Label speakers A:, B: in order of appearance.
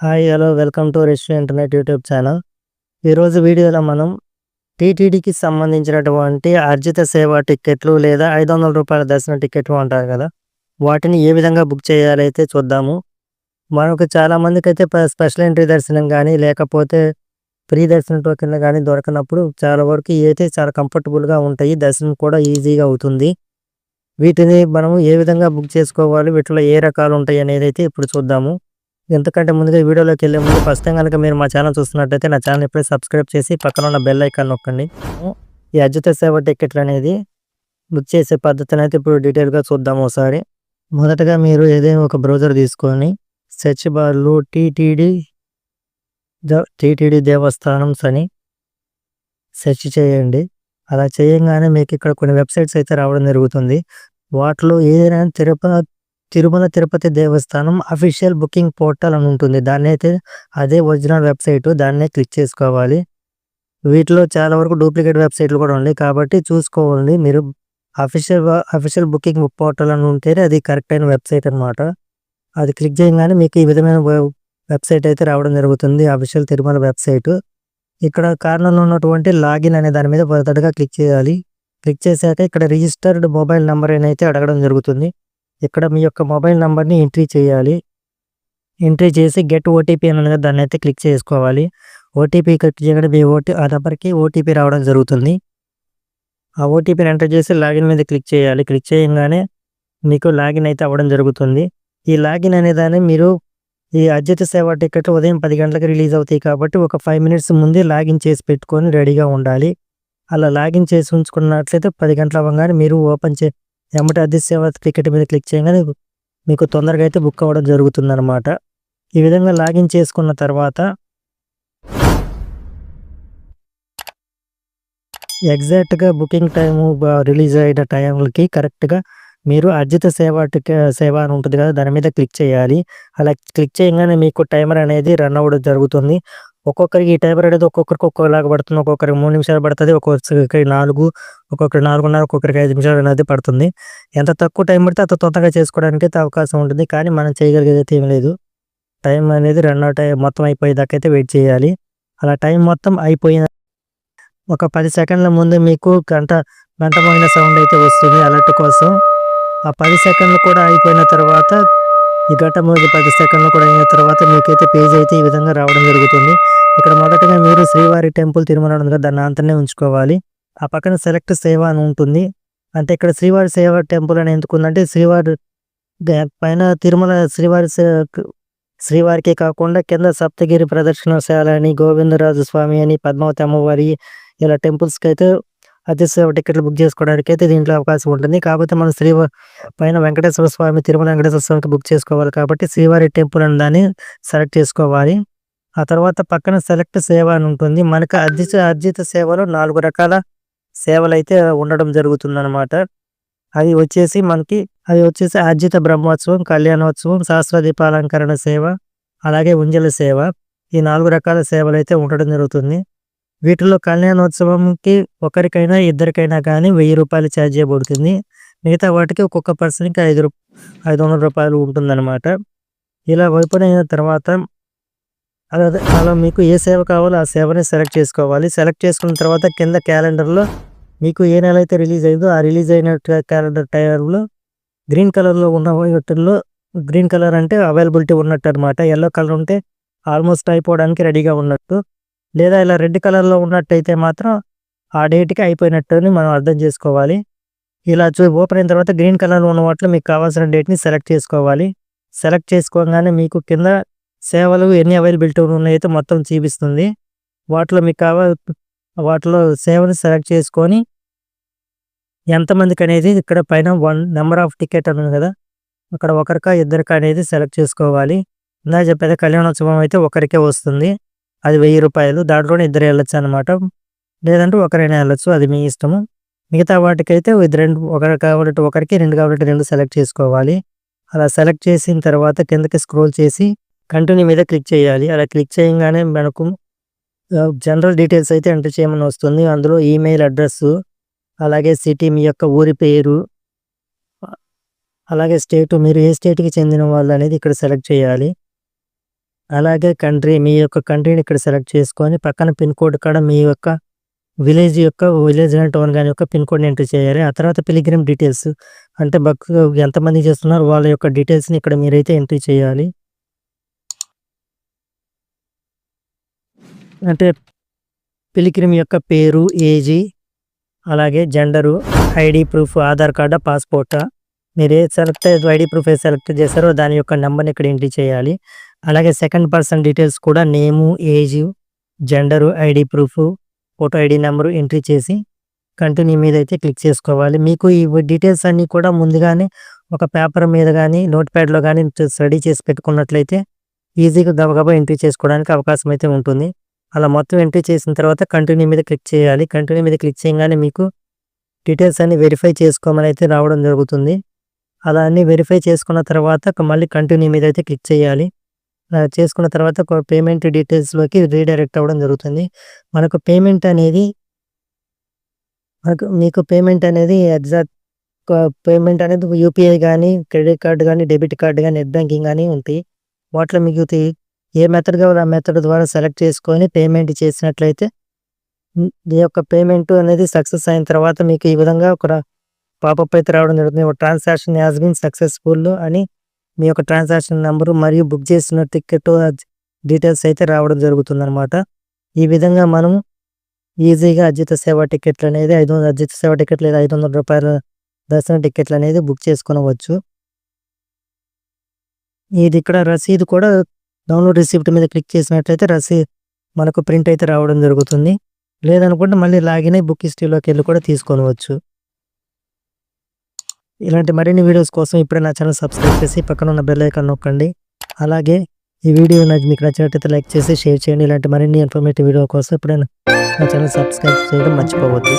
A: Hi hello welcome to rest internet YouTube channel. ఈరోజు వీడియోలో మనం టీటీడీకి సంబంధించినటువంటి అర్జిత సేవ టిక్కెట్లు లేదా ఐదు వందల రూపాయల దర్శన టిక్కెట్లు అంటారు కదా. వాటిని ఏ విధంగా బుక్ చేయాలైతే చూద్దాము. మనకు చాలామందికి అయితే స్పెషల్ ఎంట్రీ దర్శనం కానీ లేకపోతే ఫ్రీ దర్శనం టోకెన్ కానీ దొరకనప్పుడు చాలా వరకు అయితే చాలా కంఫర్టబుల్గా ఉంటాయి. దర్శనం కూడా ఈజీగా అవుతుంది. వీటిని మనం ఏ విధంగా బుక్ చేసుకోవాలి వీటిలో ఏ రకాలు ఉంటాయి అనేది అయితే ఇప్పుడు చూద్దాము. ఎంతకంటే ముందుగా వీడియోలోకి వెళ్ళే ముందు ఫస్ట్ టైం కనుక మీరు మా ఛానల్ చూస్తున్నట్టయితే నా ఛానల్ ఇప్పుడే సబ్స్క్రైబ్ చేసి పక్కన ఉన్న బెల్ ఐకాన్ నొక్కండి. ఈ అద్భుత సేవ టికెట్లు అనేది బుక్ చేసే పద్ధతిని అయితే ఇప్పుడు డీటెయిల్గా చూద్దాం ఒకసారి. మొదటగా మీరు ఏదైనా ఒక బ్రౌజర్ తీసుకొని సెర్చ్ బార్లో టీటీడీ టీటీడీ దేవస్థానమ్స్ అని సెర్చ్ చేయండి. అలా చేయంగానే మీకు ఇక్కడ కొన్ని వెబ్సైట్స్ అయితే రావడం జరుగుతుంది. వాటిలో ఏదైనా తిరుపతి తిరుమల తిరుపతి దేవస్థానం అఫీషియల్ బుకింగ్ పోర్టల్ అని ఉంటుంది. దాన్ని అయితే అదే ఒరిజినల్ వెబ్సైట్ దాన్నే క్లిక్ చేసుకోవాలి. వీటిలో చాలా వరకు డూప్లికేట్ వెబ్సైట్లు కూడా ఉన్నాయి. కాబట్టి చూసుకోవాలి మీరు. అఫీషియల్ అఫీషియల్ బుకింగ్ పోర్టల్ అని ఉంటేనే అది కరెక్ట్ అయిన వెబ్సైట్ అనమాట అది క్లిక్ చేయగానే మీకు ఈ విధమైన వెబ్సైట్ అయితే రావడం జరుగుతుంది. అఫీషియల్ తిరుమల వెబ్సైట్ ఇక్కడ కార్నర్లో ఉన్నటువంటి లాగిన్ అనే దాని మీద మొదటగా క్లిక్ చేయాలి. క్లిక్ చేశాక ఇక్కడ రిజిస్టర్డ్ మొబైల్ నెంబర్ అని అయితే అడగడం జరుగుతుంది. ఇక్కడ మీ యొక్క మొబైల్ నెంబర్ని ఎంట్రీ చేయాలి. ఎంట్రీ చేసి గెట్ ఓటీపీ అని దాన్ని అయితే క్లిక్ చేసుకోవాలి. ఓటీపీ క్లిక్ చేయడం మీ ఓటీ ఆ నెంబర్కి ఓటీపీ రావడం జరుగుతుంది. ఆ ఓటీపీని ఎంటర్ చేసి లాగిన్ మీద క్లిక్ చేయాలి. క్లిక్ చేయగానే మీకు లాగిన్ అయితే అవ్వడం జరుగుతుంది. ఈ లాగిన్ అనే దాన్ని మీరు ఈ అద్యత సేవ టికెట్ ఉదయం పది గంటలకు రిలీజ్ అవుతాయి కాబట్టి ఒక ఫైవ్ మినిట్స్ ముందే లాగిన్ చేసి పెట్టుకొని రెడీగా ఉండాలి. అలా లాగిన్ చేసి ఉంచుకున్నట్లయితే పది గంటల అవ్వగానే మీరు ఓపెన్ చే ఎమ్మటి అద్దె సేవ టికెట్ మీద క్లిక్ చేయగానే మీకు తొందరగా అయితే బుక్ అవ్వడం జరుగుతుంది అనమాట ఈ విధంగా లాగిన్ చేసుకున్న తర్వాత ఎగ్జాక్ట్గా బుకింగ్ టైము రిలీజ్ అయిన టైంకి కరెక్ట్గా మీరు అర్జిత సేవ సేవ అని ఉంటుంది కదా దాని మీద క్లిక్ చేయాలి. అలా క్లిక్ చేయగానే మీకు టైమర్ అనేది రన్ అవ్వడం జరుగుతుంది. ఒక్కొక్కరికి ఈ టైమర్ అనేది ఒక్కొక్కరికి ఒక్కొక్కలాగా పడుతుంది. ఒక్కొక్కరికి మూడు నిమిషాలు పడుతుంది. ఒక్కొక్కరికి నాలుగు ఒక్కొక్కరికి నాలుగున్నర ఒక్కొక్కరికి ఐదు నిమిషాలు అనేది పడుతుంది. ఎంత తక్కువ టైం పడితే అంత తొందరగా చేసుకోవడానికి అయితే అవకాశం ఉంటుంది. కానీ మనం చేయగలిగేది అయితే ఏం లేదు. టైం అనేది రన్ అవుట్ మొత్తం అయిపోయేదాకా అయితే వెయిట్ చేయాలి. అలా టైం మొత్తం అయిపోయిన ఒక పది సెకండ్ల ముందు మీకు గంట గంట పోయిన సౌండ్ అయితే వస్తుంది అలర్ట్ కోసం. ఆ పది సెకండ్లు కూడా అయిపోయిన తర్వాత ఈ గంట మోగి పది సెకండ్లు కూడా అయిన తర్వాత మీకైతే పేజ్ అయితే ఈ విధంగా రావడం జరుగుతుంది. ఇక్కడ మొదటగా మీరు శ్రీవారి టెంపుల్ తిరుమల దాన్ని అంతనే ఉంచుకోవాలి. ఆ పక్కన సెలెక్ట్ సేవ అని ఉంటుంది. అంటే ఇక్కడ శ్రీవారి సేవ టెంపుల్ అని ఎందుకు ఉందంటే శ్రీవారి పైన తిరుమల శ్రీవారి శ్రీవారికి కాకుండా కింద సప్తగిరి ప్రదర్శనశాల అని గోవిందరాజు స్వామి అని పద్మావతి అమ్మవారి ఇలా టెంపుల్స్కి అయితే అతి సేవ టికెట్లు బుక్ చేసుకోవడానికి అయితే దీంట్లో అవకాశం ఉంటుంది. కాకపోతే మనం శ్రీ పైన వెంకటేశ్వర స్వామి తిరుమల వెంకటేశ్వర స్వామికి బుక్ చేసుకోవాలి కాబట్టి శ్రీవారి టెంపుల్ అని దాన్ని సెలెక్ట్ చేసుకోవాలి. ఆ తర్వాత పక్కన సెలెక్ట్ సేవ అని ఉంటుంది. మనకు అర్జిత అర్జిత సేవలో నాలుగు రకాల సేవలు అయితే ఉండడం జరుగుతుంది అనమాట అవి వచ్చేసి మనకి అవి వచ్చేసి అర్జిత బ్రహ్మోత్సవం కళ్యాణోత్సవం శాస్త్ర దీపాలంకరణ సేవ అలాగే ఉంజల సేవ. ఈ నాలుగు రకాల సేవలు అయితే ఉండడం జరుగుతుంది. వీటిలో కళ్యాణోత్సవంకి ఒకరికైనా ఇద్దరికైనా కానీ వెయ్యి రూపాయలు ఛార్జ్ చేయబడుతుంది. మిగతా వాటికి ఒక్కొక్క పర్సన్కి ఐదు రూ ఐదు వందల రూపాయలు ఉంటుందన్నమాట. ఇలా ఓపెన్ అయిన తర్వాత అలా అలా మీకు ఏ సేవ కావాలో ఆ సేవని సెలెక్ట్ చేసుకోవాలి. సెలెక్ట్ చేసుకున్న తర్వాత కింద క్యాలెండర్లో మీకు ఏ నెల అయితే రిలీజ్ అయిందో ఆ రిలీజ్ అయిన క్యాలెండర్ టైంలో గ్రీన్ కలర్లో ఉన్న వాటిల్లో గ్రీన్ కలర్ అంటే అవైలబిలిటీ ఉన్నట్టు అనమాట ఎల్లో కలర్ ఉంటే ఆల్మోస్ట్ అయిపోవడానికి రెడీగా ఉన్నట్టు లేదా ఇలా రెడ్ కలర్లో ఉన్నట్టయితే మాత్రం ఆ డేట్కి అయిపోయినట్టు అని మనం అర్థం చేసుకోవాలి. ఇలా చూ ఓపెన్ అయిన తర్వాత గ్రీన్ కలర్లో ఉన్న వాటిలో మీకు కావాల్సిన డేట్ని సెలెక్ట్ చేసుకోవాలి. సెలెక్ట్ చేసుకోగానే మీకు కింద సేవలు ఎన్ని అవైలబిలిటీ ఉన్నాయైతే మొత్తం చూపిస్తుంది. వాటిలో మీకు కావాలి వాటిలో సేవను సెలెక్ట్ చేసుకొని ఎంతమందికి అనేది ఇక్కడ పైన వన్ నెంబర్ ఆఫ్ టికెట్ అని కదా అక్కడ ఒకరికా ఇద్దరికా అనేది సెలెక్ట్ చేసుకోవాలి. ఇందా చెప్పేది కళ్యాణోత్సవం అయితే ఒకరికే వస్తుంది. అది వెయ్యి రూపాయలు దాంట్లోనే ఇద్దరు వెళ్ళొచ్చు అనమాట లేదంటే ఒకరైనా వెళ్ళొచ్చు అది మీ ఇష్టము. మిగతా వాటికైతే ఇద్దరు రెండు ఒకరు కాబట్టి ఒకరికి రెండు కాబట్టి రెండు సెలెక్ట్ చేసుకోవాలి. అలా సెలెక్ట్ చేసిన తర్వాత కిందకి స్క్రోల్ చేసి కంటిన్యూ మీద క్లిక్ చేయాలి. అలా క్లిక్ చేయగానే మనకు జనరల్ డీటెయిల్స్ అయితే ఎంటర్ చేయమని వస్తుంది. అందులో ఈమెయిల్ అడ్రస్ అలాగే సిటీ మీ యొక్క ఊరి పేరు అలాగే స్టేట్ మీరు ఏ స్టేట్కి చెందిన వాళ్ళు అనేది ఇక్కడ సెలెక్ట్ చేయాలి. అలాగే కంట్రీ మీ యొక్క కంట్రీని ఇక్కడ సెలెక్ట్ చేసుకొని పక్కన పిన్ కోడ్ కాడ మీ యొక్క విలేజ్ యొక్క విలేజ్ అండ్ టౌన్ కానీ యొక్క పిన్ కోడ్‌ని ఎంటర్ చేయాలి. ఆ తర్వాత పిలిగ్రిమ్ డీటెయిల్స్ అంటే భక్తులు ఎంతమంది చేస్తున్నారో వాళ్ళ యొక్క డీటెయిల్స్‌ని ఇక్కడ మీరైతే ఎంట్రీ చేయాలి. అంటే పిలిగ్రిమ్ యొక్క పేరు, ఏజీ అలాగే జెండరు, ఐడి ప్రూఫ్, ఆధార్ కార్డా, పాస్‌పోర్టా మీరు ఏది సెలెక్ట్ ఐడి ప్రూఫ్ ఏ సెలెక్ట్ చేశారో దాని యొక్క నెంబర్ని ఇక్కడ ఎంట్రీ చేయాలి. అలాగే సెకండ్ పర్సన్ డీటెయిల్స్ కూడా name, age gender, ID proof photo ID number entry చేసి కంటిన్యూ మీద అయితే క్లిక్ చేసుకోవాలి. మీకు ఈ డీటెయిల్స్ అన్నీ కూడా ముందుగానే ఒక పేపర్ మీద కానీ నోట్ ప్యాడ్‌లో కానీ రెడీ చేసి పెట్టుకున్నట్లయితే ఈజీగా గబగబా ఎంట్రీ చేసుకోవడానికి అవకాశం అయితే ఉంటుంది. అలా మొత్తం ఎంట్రీ చేసిన తర్వాత కంటిన్యూ మీద క్లిక్ చేయాలి. కంటిన్యూ మీద క్లిక్ చేయగానే మీకు డీటెయిల్స్ అన్నీ వెరిఫై చేసుకోమని అయితే రావడం జరుగుతుంది. అలా అన్నీ వెరిఫై చేసుకున్న తర్వాత మళ్ళీ కంటిన్యూ మీద అయితే క్లిక్ చేయాలి. చేసుకున్న తర్వాత పేమెంట్ డీటెయిల్స్‌లోకి రీడైరెక్ట్ అవ్వడం జరుగుతుంది. మనకు పేమెంట్ అనేది మనకు మీకు పేమెంట్ అనేది ఎగ్జాక్ట్ పేమెంట్ అనేది యూపీఐ కానీ క్రెడిట్ కార్డ్ కానీ డెబిట్ కార్డ్ కానీ నెట్ బ్యాంకింగ్ కానీ ఉంటాయి. వాటిలో మీకు ఏ మెథడ్ కావాలో ఆ మెథడ్ ద్వారా సెలెక్ట్ చేసుకొని పేమెంట్ చేసినట్లయితే ఈ యొక్క పేమెంట్ అనేది సక్సెస్ అయిన తర్వాత మీకు ఈ విధంగా ఒక పాపప్ అయితే రావడం జరుగుతుంది. ట్రాన్సాక్షన్ హాస్ బీన్ సక్సెస్‌ఫుల్ అని మీ యొక్క ట్రాన్సాక్షన్ నెంబరు మరియు బుక్ చేసిన టికెట్ డీటెయిల్స్ అయితే రావడం జరుగుతుందనమాట ఈ విధంగా మనం ఈజీగా అజిత సేవ టికెట్లు అనేది 500 అద్భుత సేవ టికెట్ లేదా ఐదు వందల రూపాయల దర్శన టికెట్లు అనేది బుక్ చేసుకొనవచ్చు. ఇది ఇక్కడ రసీదు కూడా డౌన్‌లోడ్ రిసిప్ట్ మీద క్లిక్ చేసినట్లయితే రసీ మనకు ప్రింట్ అయితే రావడం జరుగుతుంది. లేదనుకుంటే మళ్ళీ లాగిన్ అయ్యి బుక్ హిస్టరీలోకెళ్ళి కూడా తీసుకొనవచ్చు. ఇలాంటి మరిన్ని వీడియోస్ కోసం ఇప్పుడే నా ఛానల్ సబ్స్క్రైబ్ చేసి పక్కన ఉన్న బెల్ ఐకాన్ నొక్కండి. అలాగే ఈ వీడియో మీకు నచ్చినట్లయితే లైక్ చేసి షేర్ చేయండి. ఇలాంటి మరిన్ని ఇన్ఫర్మేటివ్ వీడియో కోసం ఇప్పుడే నా ఛానల్ సబ్స్క్రైబ్ చేయడం మర్చిపోవద్దు.